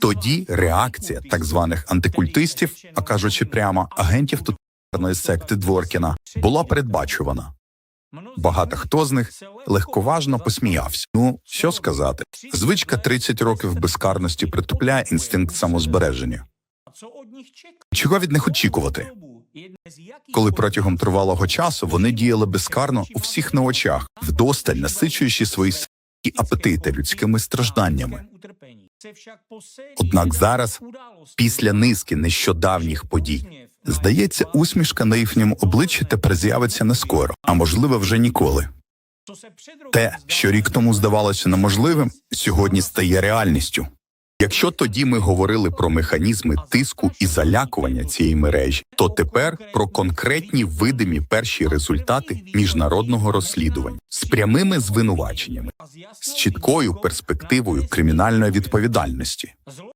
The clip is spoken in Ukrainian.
Тоді реакція так званих антикультистів, а кажучи прямо, агентів тотальної секти Дворкіна, була передбачувана. Багато хто з них легковажно посміявся. Ну, що сказати, звичка 30 років безкарності притупляє інстинкт самозбереження. Чого від них очікувати? Коли протягом тривалого часу вони діяли безкарно у всіх на очах, вдосталь насичуючи свої апетити людськими стражданнями. Однак зараз, після низки нещодавніх подій, здається, усмішка на їхньому обличчі тепер з'явиться не скоро, а можливо вже ніколи. Те, що рік тому здавалося неможливим, сьогодні стає реальністю. Якщо тоді ми говорили про механізми тиску і залякування цієї мережі, то тепер про конкретні видимі перші результати міжнародного розслідування з прямими звинуваченнями, з чіткою перспективою кримінальної відповідальності.